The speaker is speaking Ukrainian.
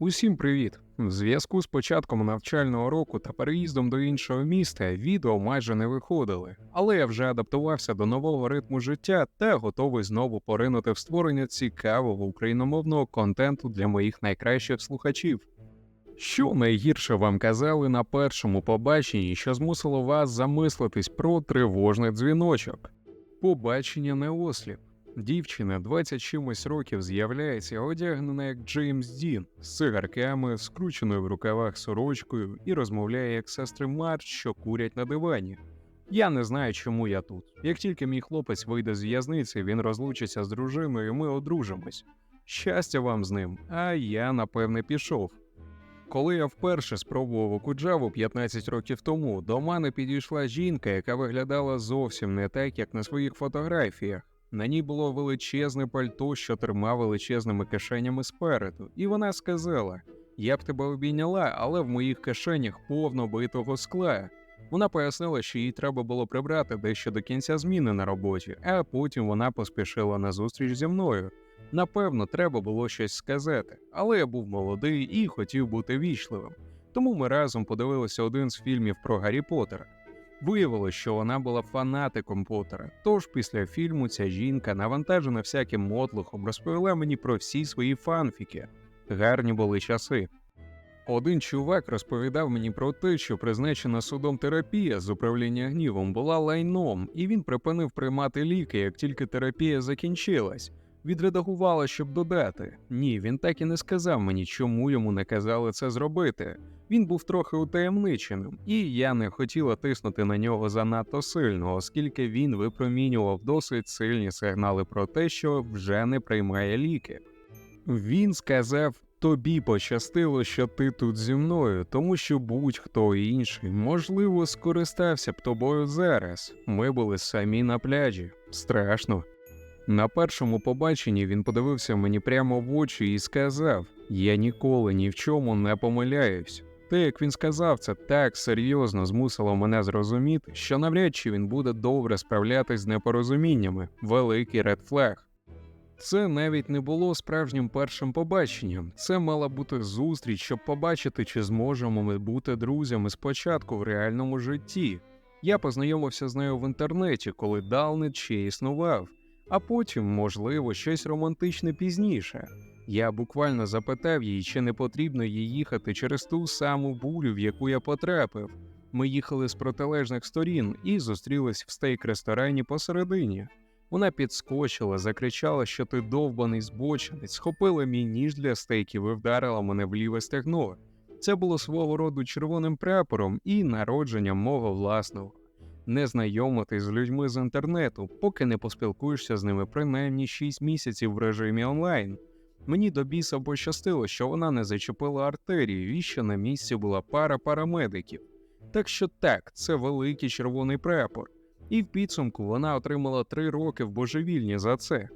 Усім привіт! В зв'язку з початком навчального року та переїздом до іншого міста відео майже не виходили, але я вже адаптувався до нового ритму життя та готовий знову поринути в створення цікавого україномовного контенту для моїх найкращих слухачів. Що найгірше вам казали на першому побаченні, що змусило вас замислитись про тривожний дзвіночок? Побачення не осліп. Дівчина 20 чимось років з'являється одягнена як Джеймс Дін з цигарками, скрученою в рукавах сорочкою і розмовляє як сестри Марч, що курять на дивані. Я не знаю, чому я тут. Як тільки мій хлопець вийде з в'язниці, він розлучиться з дружиною, і ми одружимось. Щастя вам з ним, а я напевне пішов. Коли я вперше спробував окуджаву 15 років тому, до мене підійшла жінка, яка виглядала зовсім не так, як на своїх фотографіях. На ній було величезне пальто, що тримав величезними кишенями спереду, і вона сказала: Я б тебе обійняла, але в моїх кишенях повно битого скла. Вона пояснила, що їй треба було прибрати дещо до кінця зміни на роботі, а потім вона поспішила на зустріч зі мною. Напевно, треба було щось сказати, але я був молодий і хотів бути вічливим. Тому ми разом подивилися один з фільмів про Гаррі Поттера. Виявилось, що вона була фанатиком Поттера. Тож після фільму ця жінка, навантажена всяким мотлухом, розповіла мені про всі свої фанфіки. Гарні були часи. Один чувак розповідав мені про те, що призначена судом терапія з управління гнівом була лайном, і він припинив приймати ліки, як тільки терапія закінчилась. Відредагувала, щоб додати. Ні, він так і не сказав мені, чому йому не казали це зробити. Він був трохи утаємниченим, і я не хотіла тиснути на нього занадто сильно, оскільки він випромінював досить сильні сигнали про те, що вже не приймає ліки. Він сказав: тобі пощастило, що ти тут зі мною, тому що будь-хто інший, можливо, скористався б тобою зараз. Ми були самі на пляжі. Страшно. На першому побаченні він подивився мені прямо в очі і сказав: Я ніколи ні в чому не помиляюсь. Те, як він сказав, це так серйозно змусило мене зрозуміти, що навряд чи він буде добре справлятись з непорозуміннями. Великий редфлег. Це навіть не було справжнім першим побаченням. Це мала бути зустріч, щоб побачити, чи зможемо ми бути друзями спочатку в реальному житті. Я познайомився з нею в інтернеті, коли Далнет ще існував, а потім, можливо, щось романтичне пізніше. Я буквально запитав її, чи не потрібно їй їхати через ту саму бурю, в яку я потрапив. Ми їхали з протилежних сторін і зустрілись в стейк-ресторані посередині. Вона підскочила, закричала, що ти довбаний збочинець, схопила мій ніж для стейків і вдарила мене в ліве стегно. Це було свого роду червоним прапором і народженням мого власного. Не знайомитись з людьми з інтернету, поки не поспілкуєшся з ними принаймні 6 місяців в режимі онлайн. Мені до біса пощастило, що вона не зачепила артерію і що на місці була пара парамедиків. Так що так, це великий червоний прапор. І в підсумку вона отримала три роки в божевільні за це.